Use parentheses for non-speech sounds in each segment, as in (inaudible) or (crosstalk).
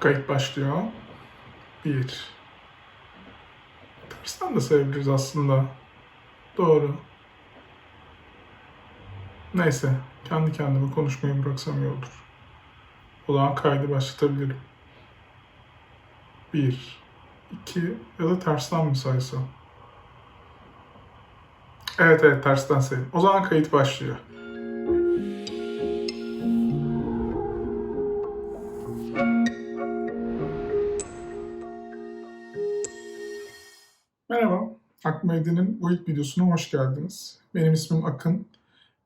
Kayıt başlıyor. Bir. Tersten de sayabiliriz aslında. Doğru. Neyse. Kendi kendime konuşmayı bıraksam iyi olur. O zaman kaydı başlatabilirim. Bir. iki ya da tersten mi saysam? Evet evet tersten sayın. O zaman kayıt başlıyor. Akmedi'nin bu ilk videosuna hoş geldiniz. Benim ismim Akın.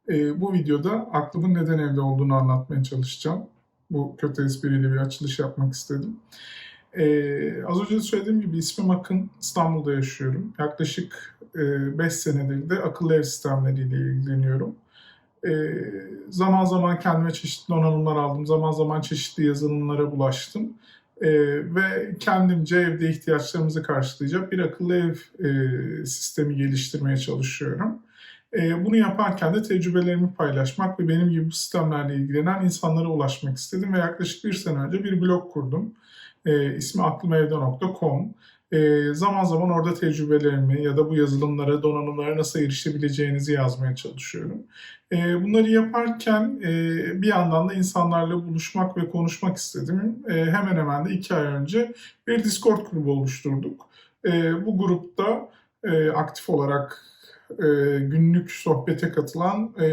Ee, bu videoda aklımın neden evde olduğunu anlatmaya çalışacağım. Bu kötü espriyle bir açılış yapmak istedim. Ee, az önce söylediğim gibi ismim Akın, İstanbul'da yaşıyorum. Yaklaşık 5 senedir de akıllı ev sistemleriyle ilgileniyorum. Ee, zaman zaman kendime çeşitli donanımlar aldım, zaman zaman çeşitli yazılımlara bulaştım. Ee, ve kendimce evde ihtiyaçlarımızı karşılayacak bir akıllı ev e, sistemi geliştirmeye çalışıyorum. Ee, bunu yaparken de tecrübelerimi paylaşmak ve benim gibi bu sistemlerle ilgilenen insanlara ulaşmak istedim ve yaklaşık bir sene önce bir blog kurdum. Ee, ismi aklımevde.com. Ee, zaman zaman orada tecrübelerimi ya da bu yazılımlara, donanımlara nasıl erişebileceğinizi yazmaya çalışıyorum. Ee, bunları yaparken e, bir yandan da insanlarla buluşmak ve konuşmak istedim. E, hemen hemen de iki ay önce bir Discord grubu oluşturduk. E, bu grupta e, aktif olarak e, günlük sohbete katılan e,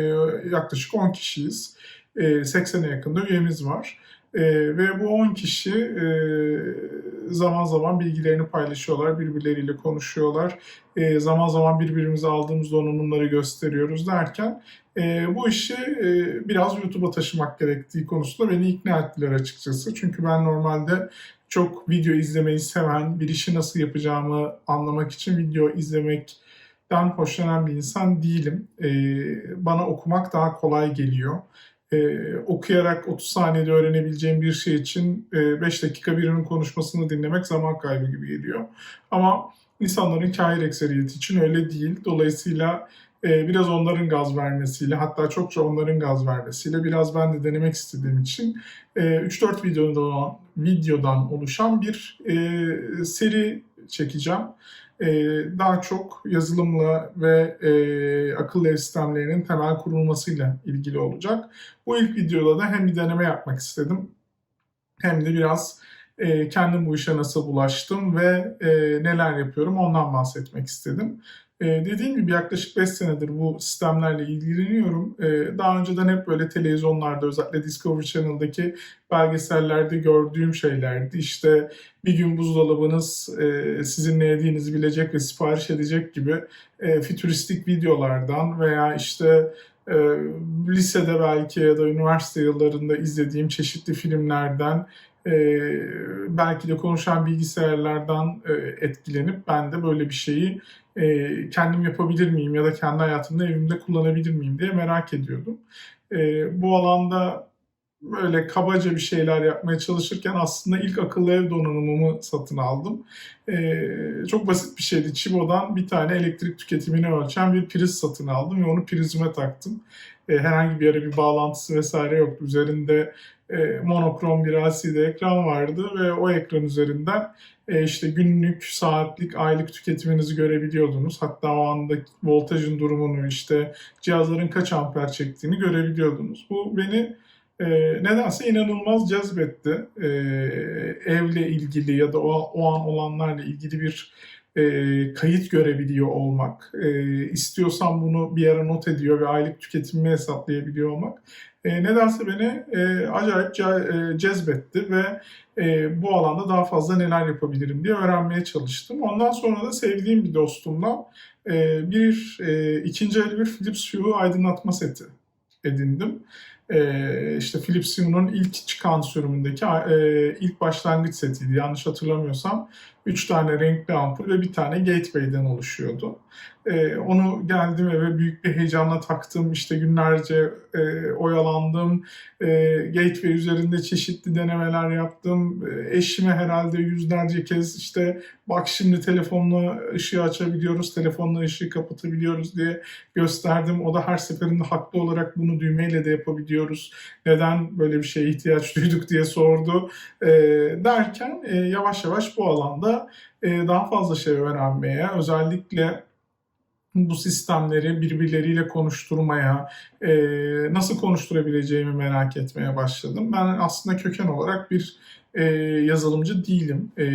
yaklaşık 10 kişiyiz. E, 80'e yakında üyemiz var. E, ve bu 10 kişi e, zaman zaman bilgilerini paylaşıyorlar, birbirleriyle konuşuyorlar. E, zaman zaman birbirimize aldığımız donanımları gösteriyoruz derken e, bu işi e, biraz YouTube'a taşımak gerektiği konusunda beni ikna ettiler açıkçası. Çünkü ben normalde çok video izlemeyi seven, bir işi nasıl yapacağımı anlamak için video izlemekten hoşlanan bir insan değilim. E, bana okumak daha kolay geliyor. Ee, okuyarak 30 saniyede öğrenebileceğim bir şey için 5 dakika birinin konuşmasını dinlemek zaman kaybı gibi geliyor. Ama insanların kahir ekseriyeti için öyle değil. Dolayısıyla e, biraz onların gaz vermesiyle hatta çokça onların gaz vermesiyle biraz ben de denemek istediğim için e, 3-4 videodan, videodan oluşan bir e, seri çekeceğim. E, daha çok yazılımla ve e, akıllı ev sistemlerinin temel kurulmasıyla ilgili olacak. Bu ilk videoda da hem bir deneme yapmak istedim hem de biraz e, kendim bu işe nasıl bulaştım ve e, neler yapıyorum ondan bahsetmek istedim. E, dediğim gibi yaklaşık 5 senedir bu sistemlerle ilgileniyorum. E, daha önceden hep böyle televizyonlarda özellikle Discovery Channel'daki belgesellerde gördüğüm şeylerdi. İşte bir gün buzdolabınız e, sizin ne yediğinizi bilecek ve sipariş edecek gibi e, fütüristik videolardan veya işte e, lisede belki ya da üniversite yıllarında izlediğim çeşitli filmlerden e, belki de konuşan bilgisayarlardan e, etkilenip ben de böyle bir şeyi e, kendim yapabilir miyim ya da kendi hayatımda evimde kullanabilir miyim diye merak ediyordum. E, bu alanda böyle kabaca bir şeyler yapmaya çalışırken aslında ilk akıllı ev donanımımı satın aldım. Ee, çok basit bir şeydi. Chibo'dan bir tane elektrik tüketimini ölçen bir priz satın aldım ve onu prizime taktım. Ee, herhangi bir yere bir bağlantısı vesaire yoktu. Üzerinde e, monokrom bir LCD ekran vardı ve o ekran üzerinden e, işte günlük, saatlik, aylık tüketiminizi görebiliyordunuz. Hatta o anda voltajın durumunu, işte cihazların kaç amper çektiğini görebiliyordunuz. Bu beni e, nedense inanılmaz cezbetti. E, evle ilgili ya da o, o an olanlarla ilgili bir e, kayıt görebiliyor olmak, e, istiyorsam bunu bir yere not ediyor ve aylık tüketimimi hesaplayabiliyor olmak e, nedense beni e, acayip ce- e, cezbetti ve e, bu alanda daha fazla neler yapabilirim diye öğrenmeye çalıştım. Ondan sonra da sevdiğim bir dostumla e, bir e, ikinci el bir Philips Hue aydınlatma seti edindim. E, işte Philips Hue'nun ilk çıkan sürümündeki e, ilk başlangıç setiydi. Yanlış hatırlamıyorsam üç tane renkli ampul ve bir tane gateway'den oluşuyordu. E, onu geldim eve büyük bir heyecanla taktım. İşte günlerce e, oyalandım. E, gateway üzerinde çeşitli denemeler yaptım. E, eşime herhalde yüzlerce kez işte bak şimdi telefonla ışığı açabiliyoruz, telefonla ışığı kapatabiliyoruz diye gösterdim. O da her seferinde haklı olarak bunu düğmeyle de yapabiliyoruz. Neden böyle bir şeye ihtiyaç duyduk diye sordu. E, derken e, yavaş yavaş bu alanda e, daha fazla şey öğrenmeye, özellikle bu sistemleri birbirleriyle konuşturmaya, e, nasıl konuşturabileceğimi merak etmeye başladım. Ben aslında köken olarak bir e, yazılımcı değilim. E,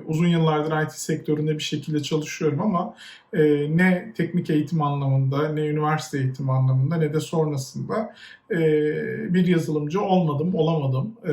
uzun yıllardır IT sektöründe bir şekilde çalışıyorum ama e, ne teknik eğitim anlamında, ne üniversite eğitimi anlamında, ne de sonrasında e, bir yazılımcı olmadım, olamadım. E,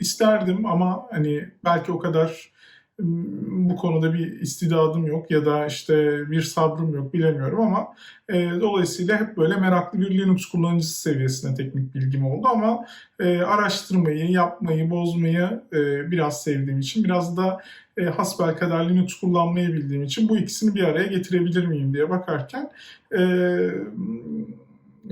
isterdim ama hani belki o kadar bu konuda bir istidadım yok ya da işte bir sabrım yok bilemiyorum ama e, dolayısıyla hep böyle meraklı bir Linux kullanıcısı seviyesinde teknik bilgim oldu ama e, araştırmayı, yapmayı, bozmayı e, biraz sevdiğim için biraz da e, hasbelkader Linux kullanmayı bildiğim için bu ikisini bir araya getirebilir miyim diye bakarken e,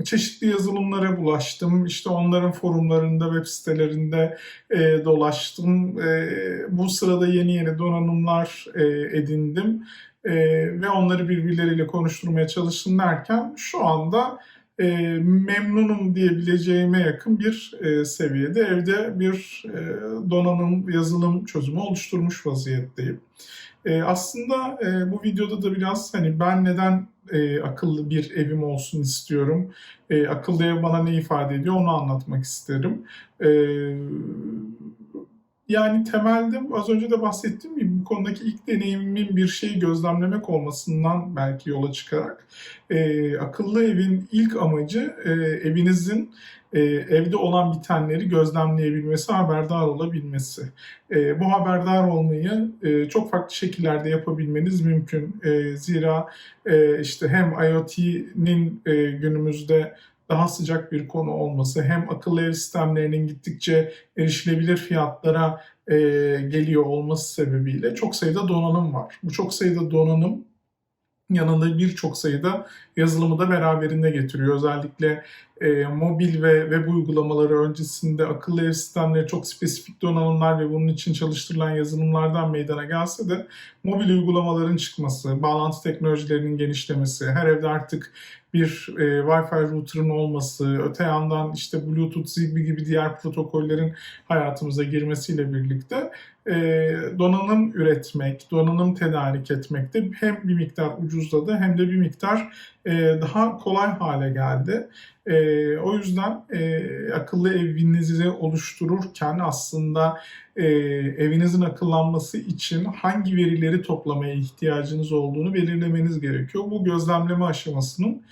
çeşitli yazılımlara bulaştım. İşte onların forumlarında, web sitelerinde e, dolaştım. E, bu sırada yeni yeni donanımlar e, edindim. E, ve onları birbirleriyle konuşturmaya çalıştım derken şu anda e, memnunum diyebileceğime yakın bir e, seviyede evde bir e, donanım, yazılım çözümü oluşturmuş vaziyetteyim. E, aslında e, bu videoda da biraz hani ben neden e, akıllı bir evim olsun istiyorum. E, akıllı ev bana ne ifade ediyor onu anlatmak isterim. E, yani temelde az önce de bahsettiğim gibi bu konudaki ilk deneyimimin bir şeyi gözlemlemek olmasından belki yola çıkarak e, akıllı evin ilk amacı e, evinizin e, evde olan bitenleri gözlemleyebilmesi, haberdar olabilmesi. E, bu haberdar olmayı e, çok farklı şekillerde yapabilmeniz mümkün. E, zira e, işte hem IoT'nin e, günümüzde daha sıcak bir konu olması hem akıllı ev sistemlerinin gittikçe erişilebilir fiyatlara e, geliyor olması sebebiyle çok sayıda donanım var. Bu çok sayıda donanım yanında birçok sayıda yazılımı da beraberinde getiriyor. Özellikle e, mobil ve web uygulamaları öncesinde akıllı ev sistemleri çok spesifik donanımlar ve bunun için çalıştırılan yazılımlardan meydana gelse de mobil uygulamaların çıkması, bağlantı teknolojilerinin genişlemesi, her evde artık bir e, Wi-Fi router'ın olması, öte yandan işte Bluetooth, Zigbee gibi diğer protokollerin hayatımıza girmesiyle birlikte donanım üretmek, donanım tedarik etmekte hem bir miktar ucuzladı hem de bir miktar e, daha kolay hale geldi. E, o yüzden e, akıllı evinizi oluştururken aslında evinizin akıllanması için hangi verileri toplamaya ihtiyacınız olduğunu belirlemeniz gerekiyor. Bu gözlemleme aşamasının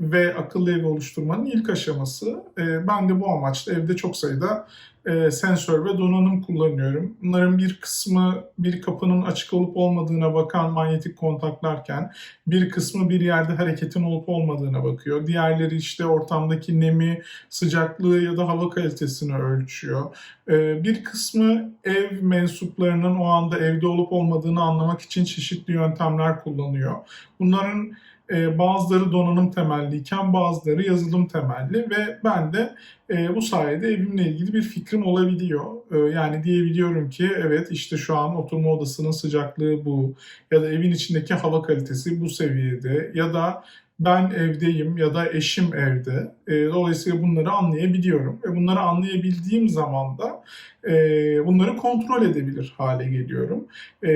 ve akıllı ev oluşturmanın ilk aşaması. E, ben de bu amaçla evde çok sayıda e, sensör ve donanım kullanıyorum. Bunların bir kısmı bir kapının açık olup olmadığına bakan manyetik kontaklarken bir kısmı bir yerde hareketin olup olmadığına bakıyor. Diğerleri işte ortamdaki nemi, sıcaklığı ya da hava kalitesini ölçüyor. E, bir kısmı ev mensuplarının o anda evde olup olmadığını anlamak için çeşitli yöntemler kullanıyor. Bunların e, bazıları donanım temelliyken bazıları yazılım temelli ve ben de e, bu sayede evimle ilgili bir fikrim olabiliyor. E, yani diyebiliyorum ki evet işte şu an oturma odasının sıcaklığı bu ya da evin içindeki hava kalitesi bu seviyede ya da ben evdeyim ya da eşim evde. E, dolayısıyla bunları anlayabiliyorum. Ve bunları anlayabildiğim zaman da e, bunları kontrol edebilir hale geliyorum. E,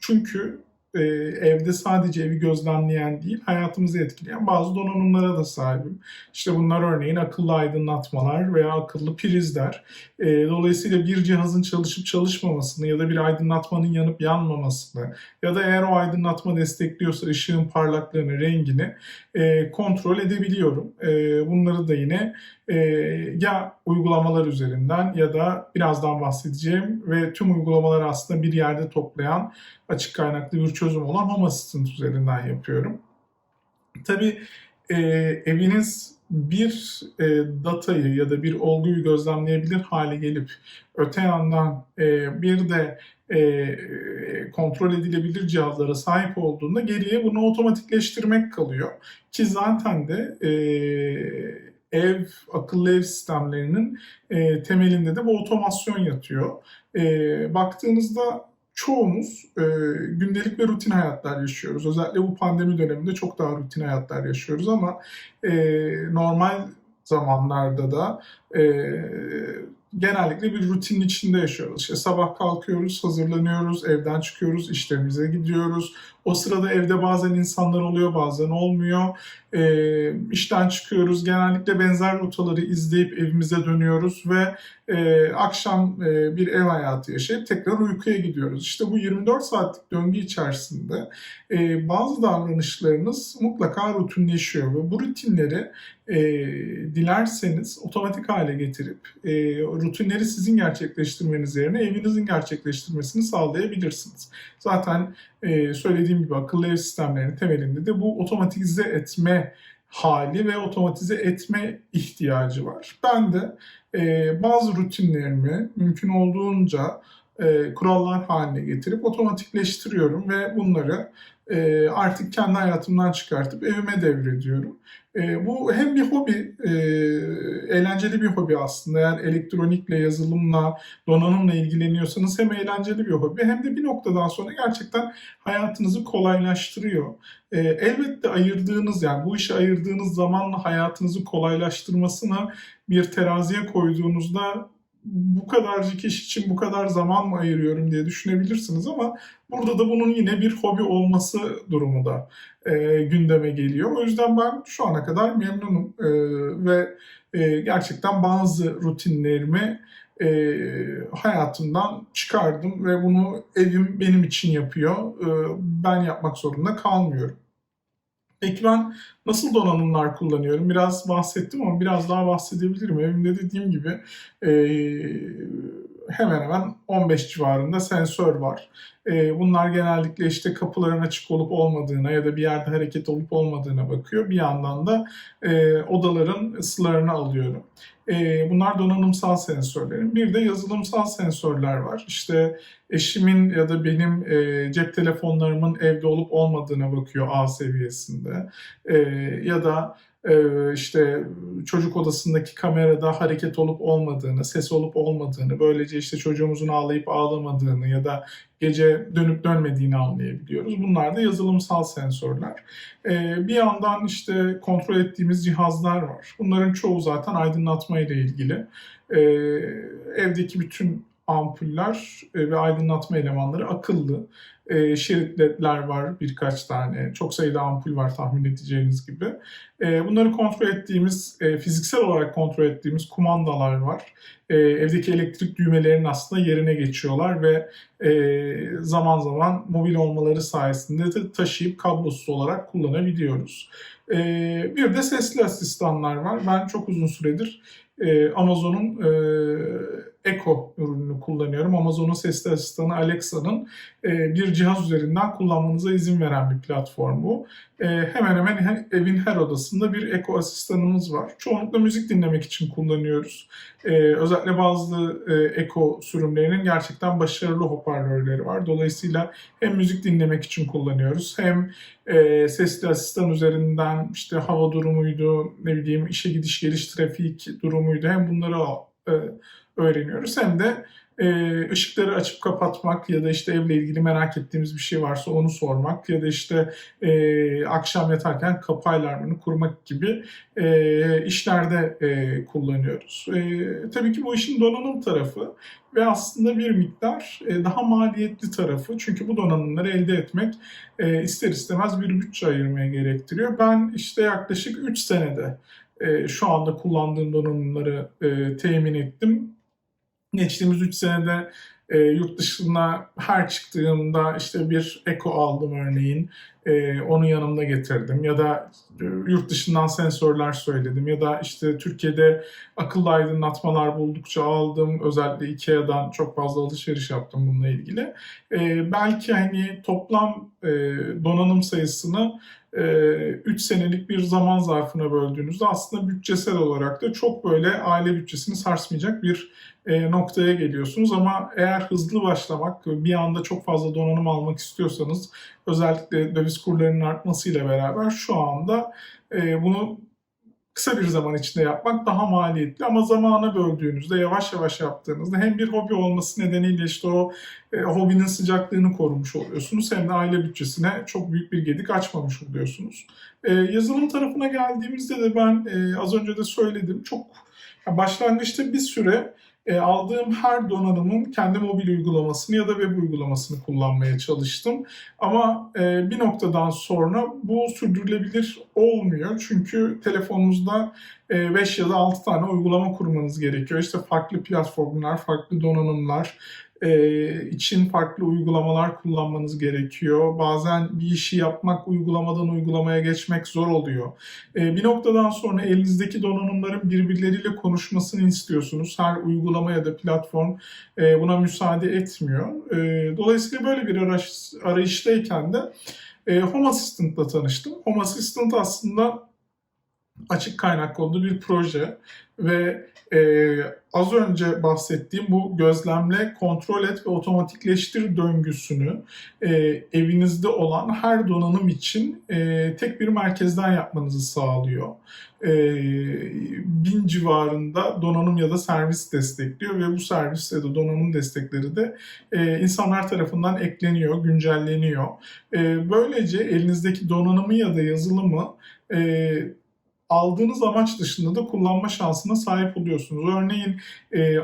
çünkü e, evde sadece evi gözlemleyen değil, hayatımızı etkileyen bazı donanımlara da sahibim. İşte bunlar örneğin akıllı aydınlatmalar veya akıllı prizler. E, dolayısıyla bir cihazın çalışıp çalışmamasını ya da bir aydınlatmanın yanıp yanmamasını ya da eğer o aydınlatma destekliyorsa ışığın parlaklığını, rengini e, kontrol edebiliyorum. E, bunları da yine e, ya uygulamalar üzerinden ya da birazdan bahsedeceğim ve tüm uygulamaları aslında bir yerde toplayan açık kaynaklı bir çözüm olan Home Assistant üzerinden yapıyorum. Tabii e, eviniz bir e, datayı ya da bir olguyu gözlemleyebilir hale gelip öte yandan e, bir de e, kontrol edilebilir cihazlara sahip olduğunda geriye bunu otomatikleştirmek kalıyor. Ki zaten de e, ev, akıllı ev sistemlerinin e, temelinde de bu otomasyon yatıyor. E, baktığınızda çoğumuz e, gündelik ve rutin hayatlar yaşıyoruz. Özellikle bu pandemi döneminde çok daha rutin hayatlar yaşıyoruz ama e, normal zamanlarda da e, genellikle bir rutinin içinde yaşıyoruz. İşte sabah kalkıyoruz, hazırlanıyoruz, evden çıkıyoruz, işlerimize gidiyoruz. O sırada evde bazen insanlar oluyor, bazen olmuyor. E, işten çıkıyoruz, genellikle benzer rotaları izleyip evimize dönüyoruz ve e, akşam e, bir ev hayatı yaşayıp tekrar uykuya gidiyoruz. İşte bu 24 saatlik döngü içerisinde e, bazı davranışlarınız mutlaka rutinleşiyor ve bu rutinleri e, dilerseniz otomatik hale getirip e, rutinleri sizin gerçekleştirmeniz yerine evinizin gerçekleştirmesini sağlayabilirsiniz. Zaten e, söylediğim gibi akıllı ev sistemlerinin temelinde de bu otomatize etme hali ve otomatize etme ihtiyacı var. Ben de e, bazı rutinlerimi mümkün olduğunca e, kurallar haline getirip otomatikleştiriyorum ve bunları e, artık kendi hayatımdan çıkartıp evime devrediyorum. E, bu hem bir hobi, e, eğlenceli bir hobi aslında. Eğer elektronikle, yazılımla, donanımla ilgileniyorsanız hem eğlenceli bir hobi hem de bir noktadan sonra gerçekten hayatınızı kolaylaştırıyor. E, elbette ayırdığınız yani bu işe ayırdığınız zamanla hayatınızı kolaylaştırmasını bir teraziye koyduğunuzda bu kadarcık iş için bu kadar zaman mı ayırıyorum diye düşünebilirsiniz ama burada da bunun yine bir hobi olması durumu da e, gündeme geliyor. O yüzden ben şu ana kadar memnunum e, ve e, gerçekten bazı rutinlerimi e, hayatımdan çıkardım ve bunu evim benim için yapıyor. E, ben yapmak zorunda kalmıyorum. Peki ben nasıl donanımlar kullanıyorum? Biraz bahsettim ama biraz daha bahsedebilirim. Evimde dediğim gibi e, hemen hemen 15 civarında sensör var. E, bunlar genellikle işte kapıların açık olup olmadığına ya da bir yerde hareket olup olmadığına bakıyor. Bir yandan da e, odaların ısılarını alıyorum. E, bunlar donanımsal sensörlerin. Bir de yazılımsal sensörler var. İşte eşimin ya da benim e, cep telefonlarımın evde olup olmadığına bakıyor A seviyesinde. E, ya da işte çocuk odasındaki kamerada hareket olup olmadığını, ses olup olmadığını, böylece işte çocuğumuzun ağlayıp ağlamadığını ya da gece dönüp dönmediğini anlayabiliyoruz. Bunlar da yazılımsal sensörler. E, bir yandan işte kontrol ettiğimiz cihazlar var. Bunların çoğu zaten aydınlatma ile ilgili. E, evdeki bütün ampuller e, ve aydınlatma elemanları akıllı. E, şerit ledler var birkaç tane. Çok sayıda ampul var tahmin edeceğiniz gibi. E, bunları kontrol ettiğimiz, e, fiziksel olarak kontrol ettiğimiz kumandalar var. E, evdeki elektrik düğmelerinin aslında yerine geçiyorlar ve e, zaman zaman mobil olmaları sayesinde de taşıyıp kablosuz olarak kullanabiliyoruz. E, bir de sesli asistanlar var. Ben çok uzun süredir e, Amazon'un e, Echo ürününü kullanıyorum. Amazon'un sesli asistanı Alexa'nın e, bir cihaz üzerinden kullanmanıza izin veren bir platform bu. E, hemen hemen her, evin her odasında bir Echo asistanımız var. Çoğunlukla müzik dinlemek için kullanıyoruz. E, özellikle bazı e, Echo sürümlerinin gerçekten başarılı hoparlörleri var. Dolayısıyla hem müzik dinlemek için kullanıyoruz hem e, sesli asistan üzerinden işte hava durumuydu, ne bileyim işe gidiş geliş trafik durumuydu hem bunları e, öğreniyoruz hem de e, ışıkları açıp kapatmak ya da işte evle ilgili merak ettiğimiz bir şey varsa onu sormak ya da işte e, akşam yatarken kapı alarmını kurmak gibi işlerde kullanıyoruz. Tabii ki bu işin donanım tarafı ve aslında bir miktar daha maliyetli tarafı. Çünkü bu donanımları elde etmek ister istemez bir bütçe ayırmaya gerektiriyor. Ben işte yaklaşık 3 senede e, şu anda kullandığım donanımları e, temin ettim. Geçtiğimiz 3 senede e, yurt dışına her çıktığımda işte bir Eko aldım örneğin. e, onu yanımda getirdim ya da e, yurt dışından sensörler söyledim ya da işte Türkiye'de akıllı aydınlatmalar buldukça aldım. Özellikle Ikea'dan çok fazla alışveriş yaptım bununla ilgili. E, belki hani toplam e, donanım sayısını 3 senelik bir zaman zarfına böldüğünüzde aslında bütçesel olarak da çok böyle aile bütçesini sarsmayacak bir e, noktaya geliyorsunuz. Ama eğer hızlı başlamak, bir anda çok fazla donanım almak istiyorsanız özellikle döviz kurlarının artmasıyla beraber şu anda e, bunu kısa bir zaman içinde yapmak daha maliyetli ama zamana böldüğünüzde yavaş yavaş yaptığınızda hem bir hobi olması nedeniyle işte o e, hobinin sıcaklığını korumuş oluyorsunuz hem de aile bütçesine çok büyük bir gedik açmamış oluyorsunuz. E, yazılım tarafına geldiğimizde de ben e, az önce de söyledim çok başlangıçta bir süre e, aldığım her donanımın kendi mobil uygulamasını ya da web uygulamasını kullanmaya çalıştım. Ama e, bir noktadan sonra bu sürdürülebilir olmuyor. Çünkü telefonunuzda 5 e, ya da 6 tane uygulama kurmanız gerekiyor. İşte farklı platformlar, farklı donanımlar, e, için farklı uygulamalar kullanmanız gerekiyor. Bazen bir işi yapmak uygulamadan uygulamaya geçmek zor oluyor. E, bir noktadan sonra elinizdeki donanımların birbirleriyle konuşmasını istiyorsunuz. Her uygulama ya da platform e, buna müsaade etmiyor. E, dolayısıyla böyle bir arayış, arayıştayken de e, Home Assistant'la tanıştım. Home Assistant aslında açık kaynak kodlu bir proje ve e, az önce bahsettiğim bu gözlemle, kontrol et ve otomatikleştir döngüsünü e, evinizde olan her donanım için e, tek bir merkezden yapmanızı sağlıyor. E, bin civarında donanım ya da servis destekliyor ve bu servis ya da donanım destekleri de e, insanlar tarafından ekleniyor, güncelleniyor. E, böylece elinizdeki donanımı ya da yazılımı e, aldığınız amaç dışında da kullanma şansına sahip oluyorsunuz. Örneğin e,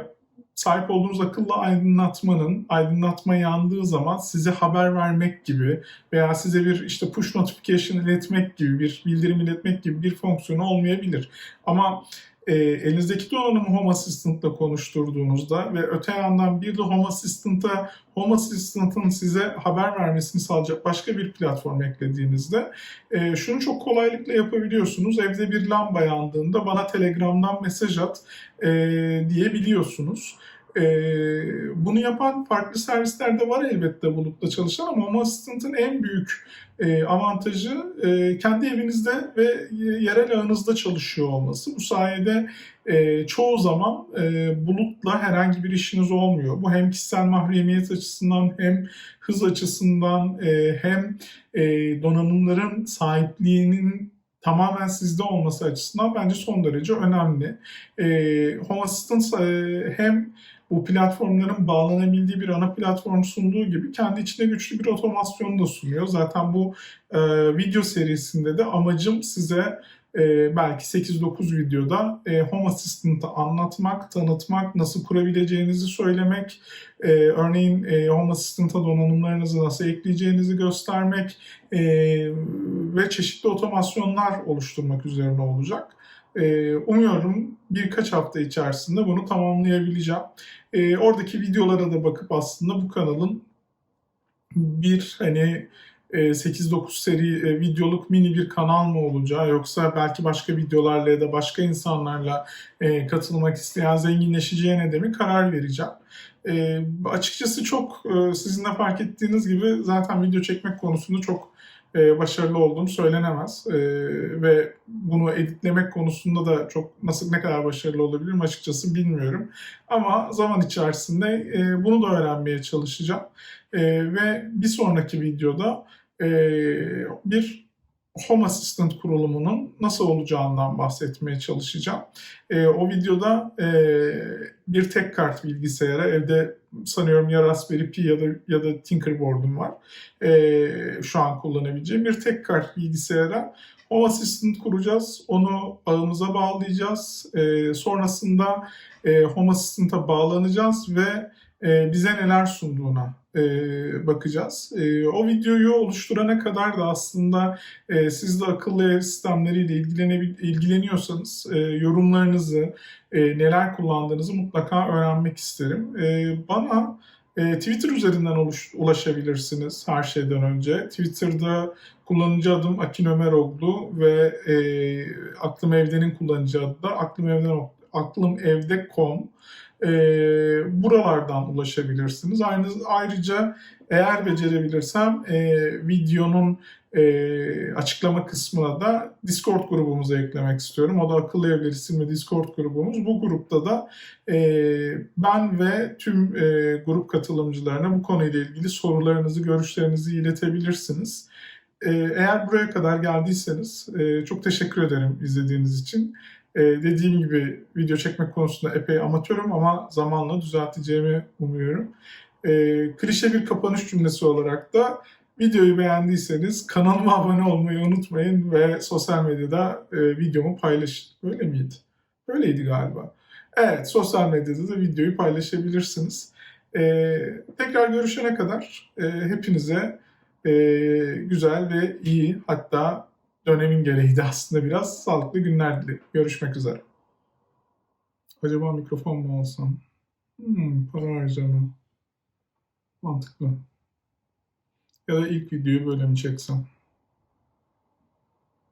sahip olduğunuz akıllı aydınlatmanın aydınlatma yandığı zaman size haber vermek gibi veya size bir işte push notification iletmek gibi bir bildirim iletmek gibi bir fonksiyonu olmayabilir. Ama e, elinizdeki donanımı Home Assistant'la konuşturduğunuzda ve öte yandan bir de Home Assistant'a Home Assistant'ın size haber vermesini sağlayacak başka bir platform eklediğinizde e, şunu çok kolaylıkla yapabiliyorsunuz. Evde bir lamba yandığında bana Telegram'dan mesaj at e, diyebiliyorsunuz. Ee, bunu yapan farklı servisler de var elbette bulutta çalışan ama Home Assistant'ın en büyük e, avantajı e, kendi evinizde ve yerel ağınızda çalışıyor olması. Bu sayede e, çoğu zaman e, bulutla herhangi bir işiniz olmuyor. Bu hem kişisel mahremiyet açısından hem hız açısından e, hem e, donanımların sahipliğinin tamamen sizde olması açısından bence son derece önemli. E, Home Assistant e, hem bu platformların bağlanabildiği bir ana platform sunduğu gibi kendi içinde güçlü bir otomasyon da sunuyor. Zaten bu e, video serisinde de amacım size e, belki 8-9 videoda e, Home Assistant'ı anlatmak, tanıtmak, nasıl kurabileceğinizi söylemek, e, örneğin e, Home Assistant'a donanımlarınızı nasıl ekleyeceğinizi göstermek e, ve çeşitli otomasyonlar oluşturmak üzerine olacak. E, umuyorum birkaç hafta içerisinde bunu tamamlayabileceğim. E, oradaki videolara da bakıp aslında bu kanalın bir hani 8-9 seri e, videoluk mini bir kanal mı olacağı yoksa belki başka videolarla ya da başka insanlarla e, katılmak isteyen zenginleşeceğine de mi karar vereceğim. E, açıkçası çok sizin de fark ettiğiniz gibi zaten video çekmek konusunda çok başarılı olduğum söylenemez. ve bunu editlemek konusunda da çok nasıl ne kadar başarılı olabilirim açıkçası bilmiyorum. Ama zaman içerisinde bunu da öğrenmeye çalışacağım. ve bir sonraki videoda bir Home Assistant kurulumunun nasıl olacağından bahsetmeye çalışacağım. E, o videoda e, bir tek kart bilgisayara evde sanıyorum ya Raspberry Pi ya da ya da Tinkerboard'um var. E, şu an kullanabileceğim bir tek kart bilgisayara Home Assistant kuracağız. Onu ağımıza bağlayacağız. E, sonrasında e, Home Assistant'a bağlanacağız ve e, bize neler sunduğuna e, bakacağız. E, o videoyu oluşturana kadar da aslında e, siz de akıllı ev sistemleriyle ilgileniyorsanız e, yorumlarınızı, e, neler kullandığınızı mutlaka öğrenmek isterim. E, bana E, Twitter üzerinden oluş- ulaşabilirsiniz her şeyden önce. Twitter'da kullanıcı adım Akin Ömeroğlu ve e, Aklım Evde'nin kullanıcı adı da Aklım Evden aklımevde.com. E, buralardan ulaşabilirsiniz. Aynı ayrıca eğer becerebilirsem e, videonun e, açıklama kısmına da Discord grubumuza eklemek istiyorum. O da Akıl Evleri isimli Discord grubumuz. Bu grupta da e, ben ve tüm e, grup katılımcılarına bu konuyla ilgili sorularınızı, görüşlerinizi iletebilirsiniz. E, eğer buraya kadar geldiyseniz e, çok teşekkür ederim izlediğiniz için. E, dediğim gibi video çekmek konusunda epey amatörüm ama zamanla düzelteceğimi umuyorum. E, klişe bir kapanış cümlesi olarak da videoyu beğendiyseniz kanalıma (laughs) abone olmayı unutmayın ve sosyal medyada e, videomu paylaşın. Öyle miydi? Öyleydi galiba. Evet, sosyal medyada da videoyu paylaşabilirsiniz. E, tekrar görüşene kadar e, hepinize e, güzel ve iyi hatta dönemin gereği de aslında biraz sağlıklı günler dilerim. Görüşmek üzere. Acaba mikrofon mu alsam? Hmm, para harcama. Mantıklı. Ya da ilk videoyu böyle mi çeksem?